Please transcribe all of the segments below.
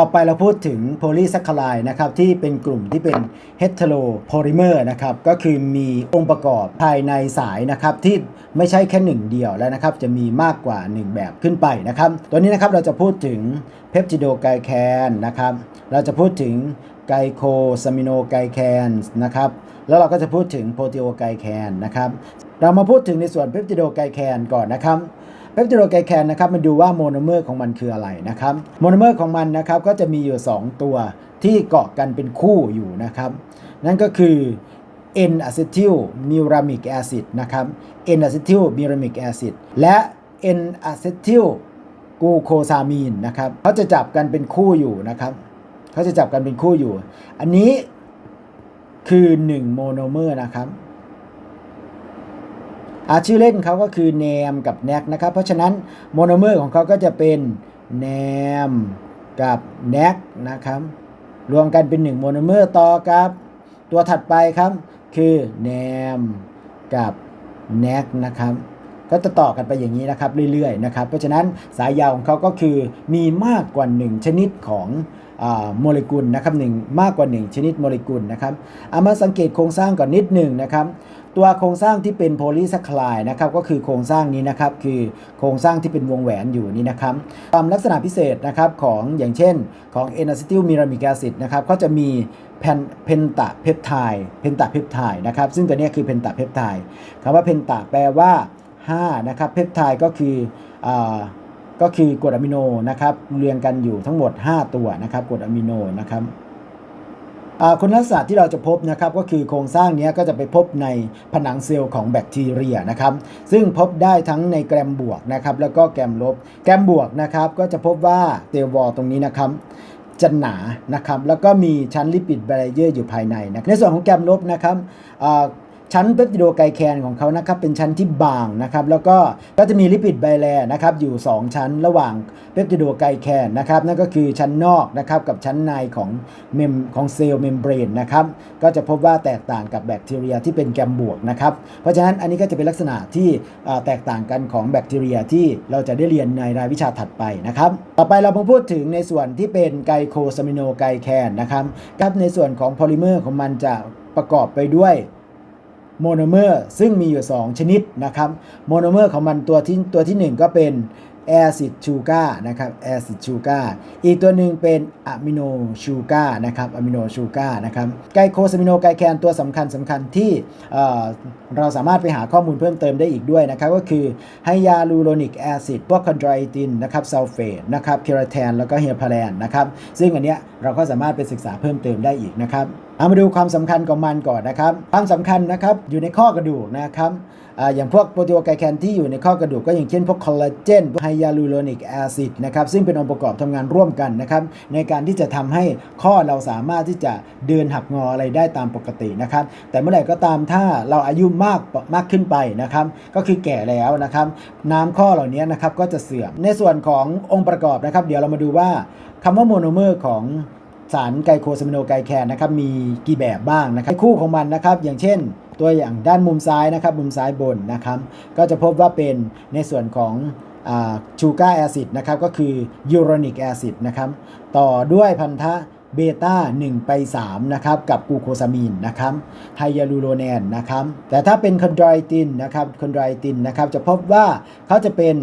ต่อไปเราพูดถึงโพลีแซคคาไลนะครับที่เป็นกลุ่มที่เป็นเฮตโ o โพลิเมอร์นะครับก็คือมีองค์ประกอบภายในสายนะครับที่ไม่ใช่แค่หนึ่งเดียวแล้วนะครับจะมีมากกว่า 1 แบบขึ้นไปนะครับตัวนี้นะครับเราจะพูดถึงเพปจิโดไกแคนนะครับเราจะพูดถึงไกโคซามิโนไกแคนนะครับแล้วเราก็จะพูดถึงโปรตีโอไกแคนนะครับเรามาพูดถึงในส่วนเพปจิโดไกแคนก่อนนะครับ เปปติโดไกแคนนะครับมาดูว่าโมโนเมอร์ของมันคืออะไรนะครับโมโนเมอร์ของมันนะครับก็จะมีอยู่ 2 ตัวที่เกาะกันเป็นคู่อยู่นะครับ นั่นก็คือ N acetyl muramic acid นะครับ N acetyl muramic acid และ N acetyl glucosamine นะครับเขาจะจับกันเป็นคู่อยู่นะครับเขาจะจับกันเป็นคู่อยู่ อันนี้คือ 1 โมโนเมอร์นะครับ อาชื่อเล่นเขาก็คือแนมกับแนกนะครับ เพราะฉะนั้นโมโนเมอร์ของเขาก็จะเป็นแนมกับแนกนะครับ รวมกันเป็น1โมโนเมอร์ต่อครับ ตัวถัดไปครับ คือแนมกับแนกนะครับ ก็จะต่อกันไปอย่างนี้นะครับเรื่อยๆนะครับเพราะฉะนั้นสายยาวของเขาก็คือมีมากกว่า 1 ชนิดของโมเลกุลนะครับหนึ่งมากกว่า 1 ชนิดโมเลกุลนะครับเอามาสังเกตโครงสร้างก่อนนิดหนึ่งนะครับตัวโครงสร้างที่เป็นโพลีแซคลายนะครับก็คือโครงสร้างนี้นะครับคือโครงสร้างที่เป็นวงแหวนอยู่นี่นะครับความลักษณะพิเศษนะครับของอย่างเช่นของ n อ c e t y l m i r a m i c acid นะครับก็จะมีเพนเพนตาเพปไทด์เพนตาเพปไทด์นะครับซึ่งตัวนี้คือเพนตาเพปไทด์คำว่าเพนตาแปลว่า 5นะครับเพปไทด์ก็คืออาก็คือกรดอะมิโนนะครับเรียงกันอยู่ทั้งหมด 5 ตัวนะครับกรดอะมิโนนะครับคุณลักษณะที่เราจะพบนะครับก็คือโครงสร้างนี้ก็จะไปพบในผนังเซลล์ของแบคทีเรียนะครับ ซึ่งพบได้ทั้งในแกรมบวกนะครับแล้วก็แกรมลบ แกรมบวกนะครับก็จะพบว่าเตลวอลตรงนี้นะครับจะหนานะครับแล้วก็มีชั้นลิปิดแบรเยอร์อยู่ภายในนะในส่วนของแกรมลบนะครับ ชั้นเปปติโดไกแคนของเขานะครับเป็นชั้นที่บางนะครับแล้วก็ก็จะมีลิปิดไบแลนะครับอยู่ 2 ชั้นระหว่างเปปติโดไกแคนนะครับนั่นก็คือชั้นนอกนะครับกับชั้นในของเมมของเซลล์เมมเบรนนะครับก็จะพบว่าแตกต่างกับแบคทีเรียที่เป็นแกมบวกนะครับเพราะฉะนั้นอันนี้ก็จะเป็นลักษณะที่แตกต่างกันของแบคทีเรียที่เราจะได้เรียนในรายวิชาถัดไปนะครับต่อไปเรามาพูดถึงในส่วนที่เป็นไกโคซามิโนไกแคนนะครับครับในส่วนของโพลิเมอร์ของมันจะประกอบไปด้วย โมโนเมอร์ซึ่งมีอยู่ 2 ชนิดนะครับโมโนเมอร์ของมันตัวที่ตัวทีหนึ่1 ก็เป็นแอซิดชูการ์นะครับแอซิดชูการ์อีกตัวหนึ่งเป็นอะมิโนชูการ์นะครับอะมิโนชูการ์นะครับไกโคซามิโนไกแคนตัวสำคัญสำคัญที่เอ่อเราสามารถไปหาข้อมูลเพิ่มเติมได้อีกด้วยนะครับ ก็คือไฮยาลูโรนิกแอซิดพวกคอนดรอตินนะครับซัลเฟตนะครับเคราแทนแล้วก็เฮพาแลนนะครับซึ่งอันเนี้ยเราก็สามารถไปศึกษาเพิ่มเติมได้อีกนะครับเอามาดูความสำคัญของมันก่อนนะครับ ความสำคัญนะครับอยู่ในข้อกระดูกนะครับออย่างพวกโปรตีโอไกแคนที่อยู่ในข้อกระดูกก็อย่างเช่นพวกคอลลาเจนไฮยาลูโรนิกแอซิดนะครับซึ่งเป็นองค์ประกอบทำงานร่วมกันนะครับในการที่จะทำให้ข้อเราสามารถที่จะเดินหักงออะไรได้ตามปกตินะครับ แต่เมื่อไหร่ก็ตามถ้าเราอายุมากมากขึ้นไปนะครับก็คือแก่แล้วนะครับน้ำข้อเหล่านี้นะครับก็จะเสื่อมในส่วนขององค์ประกอบนะครับ เดี๋ยวเรามาดูว่าคำว่าโมโนเมอร์ของ สารไกโคซามิโนไกแคนนะครับมีกี่แบบบ้างนะครับคู่ของมันนะครับ อย่างเช่นตัวอย่างด้านมุมซ้ายนะครับ มุมซ้ายบนนะครับ ก็จะพบว่าเป็นในส่วนของชูการ์แอซิดนะครับ ก็คือยูโรนิกแอซิดนะครับ ต่อด้วยพันธะเบต้า1ไป3นะครับกับกูโคซามีนนะครับไฮยาลูโรแนนนะครับ แต่ถ้าเป็นคอนดรตินนะครับคอนดรตินนะครับ จะพบว่าเขาจะเป็น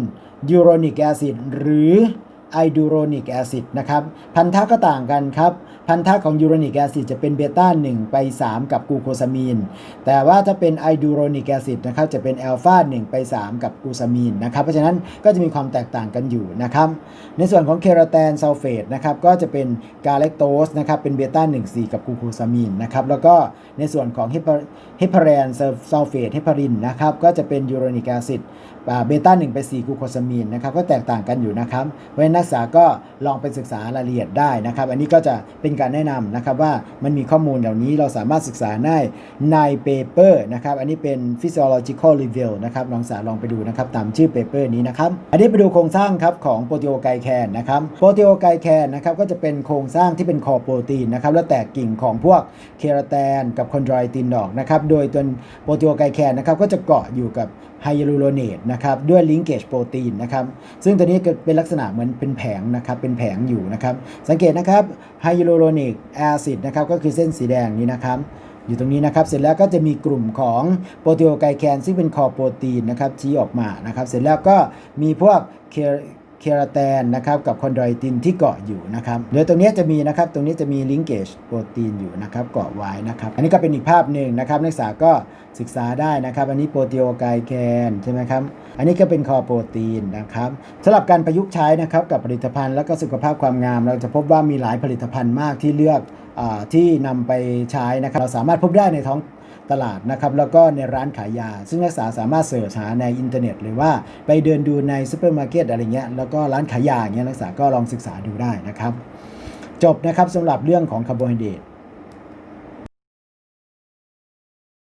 ยูโรนิกแอซิดหรือ ไอดูโรนิกแอซิดนะครับพันธะก็ต่างกันครับ พันธะของยูโรนิกแอซิดจะเป็นเบต้า1 ไป 3 กับกูโคซามีน แต่ว่าถ้าเป็นไอดูโรนิกแอซิดนะครับจะเป็นอัลฟา1 ไป 3 กับกูซามีนนะครับเพราะฉะนั้นก็จะมีความแตกต่างกันอยู่นะครับในส่วนของเคราแตนซัลเฟตนะครับก็จะเป็นกาเลคโตสนะครับเป็นเบต้า1 4 กับกูโคซามีนนะครับแล้วก็ในส่วนของเฮปาแรนซัลเฟตเฮปารินนะครับก็จะเป็นยูโรนิกแอซิดเบต้า1ไป4กูโคซามีนนะครับก็แตกต่างกันอยู่นะครับเพราะฉะนั้นนักศึกษาก็ลองไปศึกษารายละเอียดได้นะครับ อันนี้ก็จะเป็นการแนะนำนะครับว่ามันมีข้อมูลเหล่านี้เราสามารถศึกษาได้ในเปเปอร์นะครับ อันนี้เป็น physiological review นะครับลองสาลองไปดูนะครับตามชื่อเปเปอร์นี้นะครับ อันนี้ไปดูโครงสร้างครับของโปรตีโอไกแคนนะครับ โปรตีโอไกแคนนะครับก็จะเป็นโครงสร้างที่เป็นคอโปรตีนนะครับแล้วแตกกิ่งของพวกเคราแตนกับคอนดรอยตินออกนะครับ โดยตัวโปรตีโอไกแคนนะครับก็จะเกาะอยู่กับ ไฮยาลูโรเนตนะครับด้วยลิงเกจโปรตีนนะครับซึ่งตัวนี้ก็เป็นลักษณะเหมือนเป็นแผงนะครับเป็นแผงอยู่นะครับสังเกตนะครับไฮยาลูโรนิกแอซิดนะครับก็คือเส้นสีแดงนี้นะครับอยู่ตรงนี้นะครับเสร็จแล้วก็จะมีกลุ่มของโปรตีโอไกแคนซึ่งเป็นคอโปรตีนนะครับชี้ออกมานะครับเสร็จแล้วก็มีพวก เคราแตนนะครับกับคอนโดรอยตินที่เกาะอยู่นะครับโดยตรงนี้จะมีนะครับตรงนี้จะมีลิงเกจโปรตีนอยู่นะครับเกาะไว้นะครับอันนี้ก็เป็นอีกภาพหนึ่งนะครับนักศึกษาก็ศึกษาได้นะครับอันนี้โปรตีโอไกแคนใช่ไหมครับอันนี้ก็เป็นคอโปรตีนนะครับสำหรับการประยุกต์ใช้นะครับกับผลิตภัณฑ์แล้วก็สุขภาพความงาม เราจะพบว่ามีหลายผลิตภัณฑ์มากที่เลือก ที่นำไปใช้นะครับเราสามารถพบได้ในท้องตลาดนะครับแล้วก็ในร้านขายยา ซึ่งนักศึกษาสามารถเสิร์ชหาในอินเทอร์เน็ต หรือว่าไปเดินดูในซูเปอร์มาร์เก็ตอะไรเงี้ยแล้วก็ร้านขายยาเงี้ยนักศึกษาก็ลองศึกษาดูได้นะครับ จบนะครับสำหรับเรื่องของคาร์โบไฮเดรต